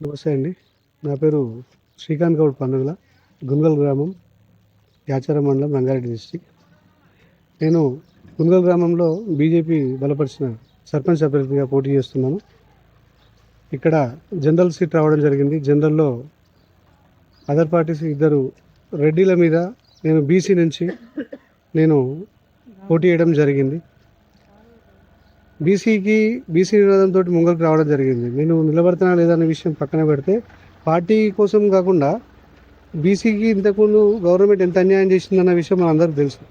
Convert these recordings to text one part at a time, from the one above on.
నమస్తే అండి. నా పేరు శ్రీకాంత్ గౌడ్ పండుగల గుంగల్ గ్రామం యాచారం మండలం రంగారెడ్డి డిస్టిక్ నేను గుంగల్ గ్రామంలో బీజేపీ బలపరిచిన సర్పంచ్ అభ్యర్థిగా పోటీ చేస్తున్నాను. ఇక్కడ జనరల్ సీట్ రావడం జరిగింది. జనరల్లో అదర్ పార్టీస్ ఇద్దరు రెడ్డిల మీద నేను బీసీ నుంచి నేను పోటీ చేయడం జరిగింది. బీసీకి బీసీ నినాదంతో ముంగలకు రావడం జరిగింది. నేను నిలబడుతున్నా లేదనే విషయం పక్కన పెడితే పార్టీ కోసం కాకుండా బీసీకి ఇంతకుముందు గవర్నమెంట్ ఎంత అన్యాయం చేసిందన్న విషయం మనందరికీ తెలుసు.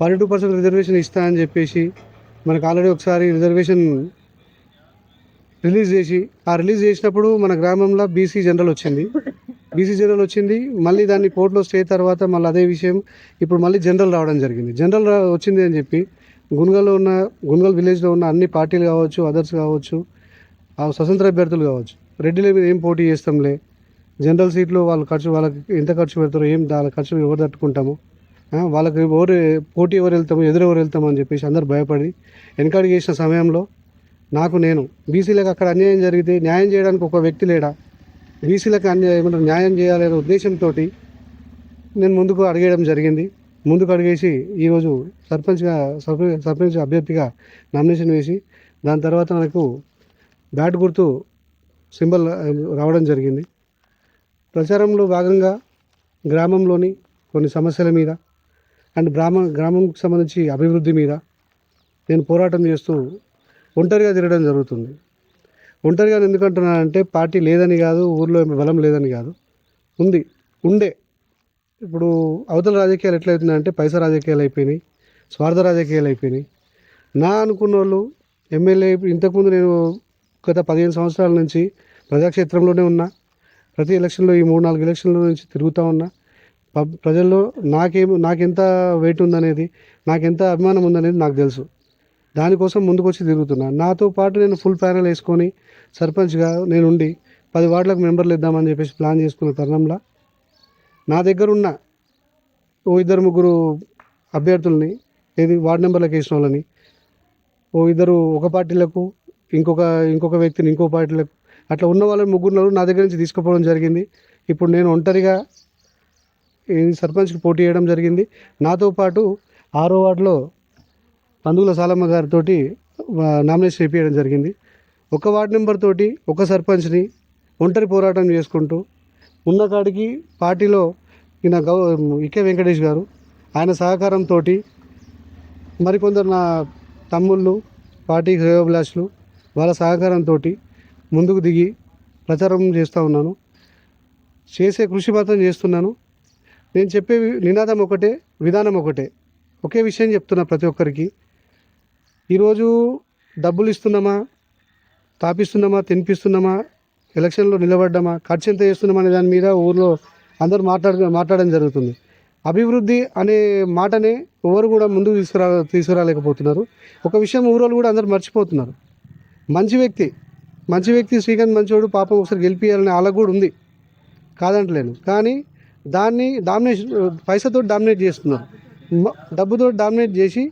ఫార్టీ టూ పర్సెంట్ రిజర్వేషన్ ఇస్తా అని చెప్పేసి మనకు ఆల్రెడీ ఒకసారి రిజర్వేషన్ రిలీజ్ చేసి ఆ రిలీజ్ చేసినప్పుడు మన గ్రామంలో బీసీ జనరల్ వచ్చింది. బీసీ జనరల్ వచ్చింది మళ్ళీ దాన్ని కోర్టులో స్టే తర్వాత మళ్ళీ అదే విషయం ఇప్పుడు మళ్ళీ జనరల్ రావడం జరిగింది. జనరల్ వచ్చింది అని చెప్పి గున్గల్లో ఉన్న గున్గల్ విలేజ్లో ఉన్న అన్ని పార్టీలు కావచ్చు అదర్స్ కావచ్చు ఆ స్వతంత్ర అభ్యర్థులు కావచ్చు రెడ్డిల మీద ఏం పోటీ చేస్తాంలే? జనరల్ సీట్లో వాళ్ళు ఖర్చు వాళ్ళకి ఎంత ఖర్చు పెడతారో ఏం దాని ఖర్చు ఎవరు తట్టుకుంటాము? వాళ్ళకి ఎవరు పోటీ ఎవరు వెళ్తాము ఎదురు ఎవరు వెళ్తాము అని చెప్పేసి అందరు భయపడి వెనకడి చేసిన సమయంలో నాకు నేను బీసీలకు అక్కడ అన్యాయం జరిగితే న్యాయం చేయడానికి ఒక వ్యక్తి లేడా? బీసీలకు అన్యాయం న్యాయం చేయాలనే ఉద్దేశంతో నేను ముందుకు అడిగేయడం జరిగింది. ముందుకు అడిగేసి ఈరోజు సర్పంచ్గా సర్పంచ్ సర్పంచ్ అభ్యర్థిగా నామినేషన్ వేసి దాని తర్వాత నాకు బ్యాట్ గుర్తు సింబల్ రావడం జరిగింది. ప్రచారంలో భాగంగా గ్రామంలోని కొన్ని సమస్యల మీద అండ్ గ్రామ గ్రామంకి సంబంధించి అభివృద్ధి మీద నేను పోరాటం చేస్తూ ఒంటరిగా తిరగడం జరుగుతుంది. ఒంటరిగా ఎందుకంటున్నానంటే పార్టీ లేదని కాదు ఊర్లో బలం లేదని కాదు. ఉంది ఉండే ఇప్పుడు అవతల రాజకీయాలు ఎట్లయితున్నాయంటే పైసా రాజకీయాలు అయిపోయినాయి స్వార్థ రాజకీయాలు అయిపోయినాయి. నా అనుకున్న వాళ్ళు ఎమ్మెల్యే ఇంతకుముందు నేను గత పదిహేను సంవత్సరాల నుంచి ప్రజాక్షేత్రంలోనే ఉన్నా. ప్రతి ఎలక్షన్లో ఈ మూడు నాలుగు ఎలక్షన్ల నుంచి తిరుగుతూ ఉన్నా. ప్రజల్లో నాకేం నాకెంత వెయిట్ ఉందనేది నాకెంత అభిమానం ఉందనేది నాకు తెలుసు. దానికోసం ముందుకొచ్చి తిరుగుతున్నా. నాతో పాటు నేను ఫుల్ ప్యానల్ వేసుకొని సర్పంచ్గా నేను ఉండి పది వార్డులకు మెంబర్లు ఇద్దామని చెప్పేసి ప్లాన్ చేసుకున్న తరుణంలో నా దగ్గర ఉన్న ఓ ఇద్దరు ముగ్గురు అభ్యర్థుల్ని ఏది వార్డు నెంబర్లకు వేసిన వాళ్ళని ఓ ఇద్దరు ఒక పార్టీలకు ఇంకొక ఇంకొక వ్యక్తిని ఇంకో పార్టీలకు అట్లా ఉన్న వాళ్ళని ముగ్గురు నా దగ్గర నుంచి తీసుకుపోవడం జరిగింది. ఇప్పుడు నేను ఒంటరిగా సర్పంచ్కి పోటీ చేయడం జరిగింది. నాతో పాటు ఆరో వార్డులో పందుగుల సాలమ్మ గారితో నామినేషన్ వేయించడం జరిగింది. ఒక వార్డు నెంబర్ తోటి ఒక సర్పంచ్ని ఒంటరి పోరాటం చేసుకుంటూ ఉన్నకాడికి పార్టీలో ఈయన గౌ ఇకే వెంకటేష్ గారు. ఆయన సహకారంతో మరికొందరు నా తమ్ముళ్ళు పార్టీ శ్రేయోభిలాషులు వాళ్ళ సహకారంతో ముందుకు దిగి ప్రచారం చేస్తూ ఉన్నాను. చేసే కృషి మాత్రం చేస్తున్నాను. నేను చెప్పే వి- నినాదం ఒకటే విధానం ఒకటే. ఒకే విషయం చెప్తున్నా ప్రతి ఒక్కరికి. ఈరోజు డబ్బులు ఇస్తున్నామా? తాపిస్తున్నామా? తినిపిస్తున్నామా? ఎలక్షన్లో నిలబడ్డామా ఖర్చు ఎంత చేస్తున్నామా అనే దాని మీద ఊర్లో అందరూ మాట్లాడ మాట్లాడడం జరుగుతుంది. అభివృద్ధి అనే మాటనే ఎవరు కూడా ముందుకు తీసుకురా తీసుకురాలేకపోతున్నారు. ఒక విషయం ఊరోళ్ళు కూడా అందరూ మర్చిపోతున్నారు. మంచి వ్యక్తి మంచి వ్యక్తి శ్రీకాంత్ మంచోడు పాపం ఒకసారి గెలిపించాలని వాళ్ళకు కూడా ఉంది. కాదంటలేను. కానీ దాన్ని డామినేషన్ పైసతో డామినేట్ చేస్తున్నారు. డబ్బుతో డామినేట్ చేసి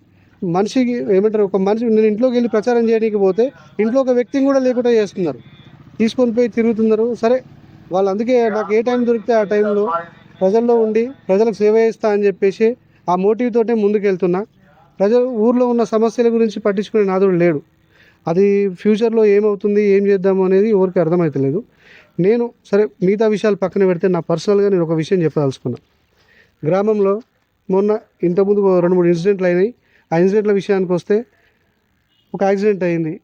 మనిషికి ఏమంటారు ఒక మనిషి నేను ఇంట్లోకి వెళ్ళి ప్రచారం చేయడానికి పోతే ఇంట్లో ఒక వ్యక్తిని కూడా లేకుండా చేస్తున్నారు. తీసుకొని పోయి తిరుగుతున్నారు. సరే వాళ్ళు అందుకే నాకు ఏ టైం దొరికితే ఆ టైంలో ప్రజల్లో ఉండి ప్రజలకు సేవ చేస్తా అని చెప్పేసి ఆ మోటివ్ తోటే ముందుకు వెళ్తున్నా ప్రజలు ఊర్లో ఉన్న సమస్యల గురించి పట్టించుకునే నాదుడు లేడు. అది ఫ్యూచర్లో ఏమవుతుంది ఏం చేద్దాము అనేది ఎవరికి అర్థమవుతలేదు నేను సరే మిగతా విషయాలు పక్కన పెడితే నా పర్సనల్గా నేను ఒక విషయం చెప్పదలుచుకున్నా. గ్రామంలో మొన్న ఇంతకుముందు రెండు మూడు ఇన్సిడెంట్లు అయినాయి. ఆ ఇన్సిడెంట్ల విషయానికి వస్తే ఒక యాక్సిడెంట్ అయింది.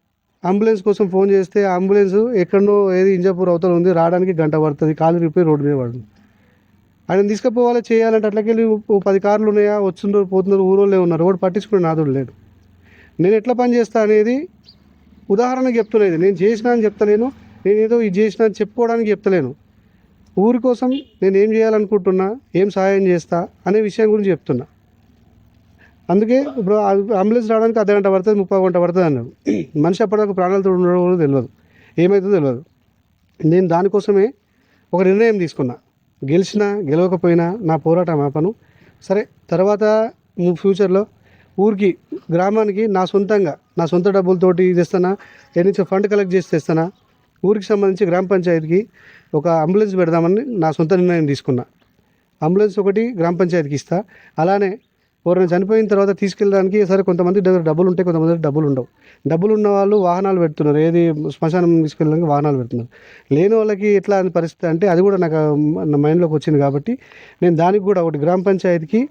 అంబులెన్స్ కోసం ఫోన్ చేస్తే అంబులెన్స్ ఎక్కడో ఏది ఇంజాపూర్ అవతల ఉంది రావడానికి గంట పడుతుంది కాలు రిపేర్ రోడ్డు మీద పడుతుంది. ఆయన తీసుకుపోవాలి చేయాలంటే అట్లకెళ్ళి పది కార్లు ఉన్నాయా వస్తున్నారు పోతున్నారు ఊరోళ్ళే ఉన్నారు రోడ్డు పట్టించుకునే నాదుడు లేడు. నేను ఎట్లా పని చేస్తా అనేది ఉదాహరణకు చెప్తలేదు. నేను చేసినా అని చెప్తలేను నేను ఏదో ఇది చేసిన అని చెప్పుకోవడానికి చెప్తలేను. ఊరి కోసం నేను ఏం చేయాలనుకుంటున్నా ఏం సహాయం చేస్తా అనే విషయం గురించి చెప్తున్నా. అందుకే ఇప్పుడు అంబులెన్స్ రావడానికి అర్ధ గంట పడుతుంది ముప్పై గంట పడుతుంది అన్నారు మనిషి అప్పటిదాకా ప్రాణాలతో ఉండడం కూడా తెలియదు. ఏమవుతుందో తెలియదు. నేను దానికోసమే ఒక నిర్ణయం తీసుకున్నా. గెలిచినా గెలవకపోయినా నా పోరాటం ఆపను. సరే తర్వాత ము- ఫ్యూచర్లో ఊరికి గ్రామానికి నా సొంతంగా నా సొంత డబ్బులతోటి తెస్తానా ఎన్ని ఫండ్ కలెక్ట్ చేసి తెస్తానా ఊరికి సంబంధించి గ్రామ పంచాయతీకి ఒక అంబులెన్స్ పెడదామని నా సొంత నిర్ణయం తీసుకున్నా. అంబులెన్స్ ఒకటి గ్రామ పంచాయతీకి ఇస్తా. అలానే ఎవరైనా చనిపోయిన తర్వాత తీసుకెళ్ళడానికి సరే కొంతమంది దగ్గర డబ్బులు ఉంటాయి కొంతమంది దగ్గర డబ్బులు ఉండవు. డబ్బులు ఉన్న వాళ్ళు వాహనాలు పెడుతున్నారు. ఏది శ్మశానం తీసుకెళ్ళడానికి వాహనాలు పెడుతున్నారు. లేని వాళ్ళకి ఎట్లా అని పరిస్థితి అంటే అది కూడా నాకు నా మైండ్లోకి వచ్చింది కాబట్టి నేను దానికి కూడా ఒకటి గ్రామ పంచాయతీకి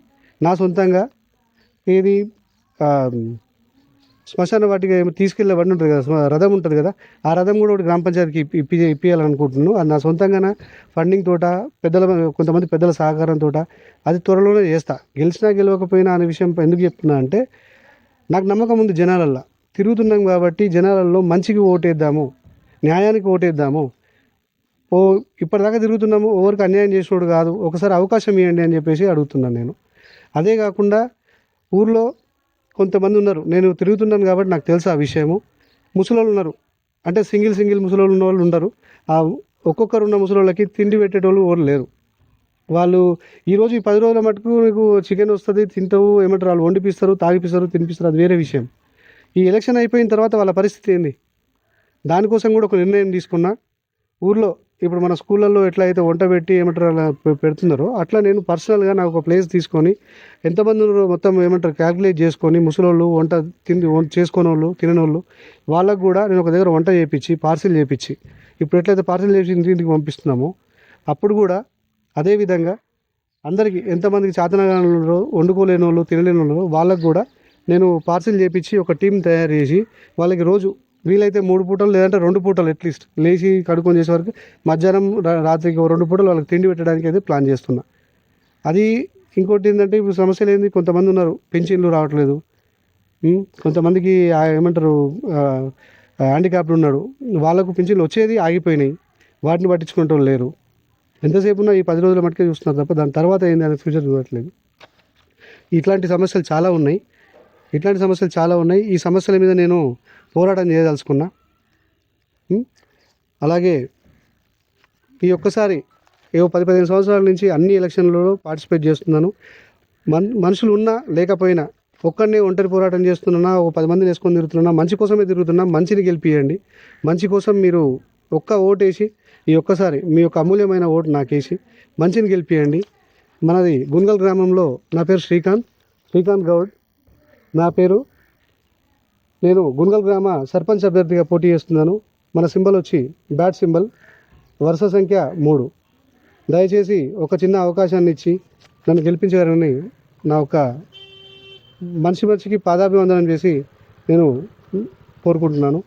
నా సొంతంగా ఏది శ్మశాన వాటికి తీసుకెళ్ళే బండి ఉంటుంది కదా రథం ఉంటుంది కదా ఆ రథం కూడా ఒకటి గ్రామ పంచాయతీకి ఇప్పి ఇప్పించాలనుకుంటున్నాను అది నా సొంతంగా ఫండింగ్ తోట పెద్దల కొంతమంది పెద్దల సహకారం తోట అది త్వరలోనే చేస్తా. గెలిచినా గెలవకపోయినా అనే విషయం ఎందుకు చెప్తున్నా అంటే నాకు నమ్మకం ఉంది జనాలల్లో. తిరుగుతున్నాం కాబట్టి జనాలలో మంచికి ఓటేద్దాము న్యాయానికి ఓటేద్దాము. ఓ ఇప్పటిదాకా తిరుగుతున్నాము ఎవరికి అన్యాయం చేసినోడు కాదు ఒకసారి అవకాశం ఇవ్వండి అని చెప్పేసి అడుగుతున్నాను నేను. అదే కాకుండా ఊర్లో కొంతమంది ఉన్నారు. నేను తిరుగుతున్నాను కాబట్టి నాకు తెలుసు ఆ విషయము. ముసలోళ్ళు ఉన్నారు. అంటే సింగిల్ సింగిల్ ముసలోళ్ళు ఉన్న వాళ్ళు ఉండరు. ఆ ఒక్కొక్కరు ఉన్న ముసలోళ్ళకి తిండి పెట్టేటోళ్ళు ఎవరు లేరు. వాళ్ళు ఈరోజు ఈ పది రోజుల మటుకు నీకు చికెన్ వస్తుంది తింటావు ఏమంటారు? వాళ్ళు వండిపిస్తారు తాగిపిస్తారు తినిపిస్తారు అది వేరే విషయం. ఈ ఎలక్షన్ అయిపోయిన తర్వాత వాళ్ళ పరిస్థితి ఏంది? దానికోసం కూడా ఒక నిర్ణయం తీసుకున్నా. ఊర్లో ఇప్పుడు మన స్కూళ్ళల్లో ఎట్లా అయితే వంట పెట్టి ఏమంటారు అలా పెడుతున్నారో అట్లా నేను పర్సనల్గా నాకు ఒక ప్లేస్ తీసుకొని ఎంతమంది ఉన్నారో మొత్తం ఏమంటారు క్యాల్కులేట్ చేసుకొని ముసలోళ్ళు వంట తిండి వంట చేసుకునే వాళ్ళు తిననోళ్ళు వాళ్ళకు కూడా నేను ఒక దగ్గర వంట చేయించి పార్సిల్ చేయించి ఇప్పుడు ఎట్లయితే పార్సిల్ చేసి ఇంటికి పంపిస్తున్నామో అప్పుడు కూడా అదేవిధంగా అందరికీ ఎంతమందికి చేతనగాని ఉన్నారో వండుకోలేని వాళ్ళు తినలేని వాళ్ళు వాళ్ళకు కూడా నేను పార్సిల్ చేయించి ఒక టీం తయారు చేసి వాళ్ళకి రోజు వీలైతే మూడు పూటలు లేదంటే రెండు పూటలు అట్లీస్ట్ లేచి కడుక్కొని చేసే వరకు మధ్యాహ్నం రాత్రికి రెండు పూటలు వాళ్ళకి తిండి పెట్టడానికి అయితే ప్లాన్ చేస్తున్నా. అది ఇంకోటి ఏంటంటే ఇప్పుడు సమస్యలు ఏంది? కొంతమంది ఉన్నారు పెన్షన్లు రావట్లేదు. కొంతమందికి ఆ ఏమంటారు హ్యాండిక్యాప్డ్ ఉన్నాడు. వాళ్ళకు పెన్షన్లు వచ్చేది ఆగిపోయినాయి. వాటిని పట్టించుకుంటూ లేరు. ఎంతసేపు ఉన్నా ఈ పది రోజుల మటుకే చూస్తున్నారు తప్ప దాని తర్వాత ఏంది? అనే ఫ్యూచర్ చూడట్లేదు. ఇట్లాంటి సమస్యలు చాలా ఉన్నాయి. ఇట్లాంటి సమస్యలు చాలా ఉన్నాయి. ఈ సమస్యల మీద నేను పోరాటం చేయదలుచుకున్నా. అలాగే ఈ ఒక్కసారి ఏవో పది పదిహేను సంవత్సరాల నుంచి అన్ని ఎలక్షన్లలో పార్టిసిపేట్ చేస్తున్నాను. మన్ మనుషులు ఉన్నా లేకపోయినా ఒక్కడనే ఒంటరి పోరాటం చేస్తున్నా ఒక పది మందిని వేసుకొని తిరుగుతున్నా మంచి కోసమే తిరుగుతున్నా మంచిని గెలిపియండి. మంచి కోసం మీరు ఒక్క ఓటేసి ఈ ఒక్కసారి మీ యొక్క అమూల్యమైన ఓటు నాకేసి మంచిని గెలిపియండి. మనది గుంగల్ గ్రామంలో నా పేరు శ్రీకాంత్ శ్రీకాంత్ గౌడ్. నా పేరు నేను గుణగల్ గ్రామ సర్పంచ్ అభ్యర్థిగా పోటీ చేస్తున్నాను. మన సింబల్ వచ్చి బ్యాట్ సింబల్. వరుస సంఖ్య మూడు. దయచేసి ఒక చిన్న అవకాశాన్ని ఇచ్చి నన్ను గెలిపించగలరని నా ఒక మనిషి మనిషికి పాదాభివందనం చేసి నేను కోరుకుంటున్నాను.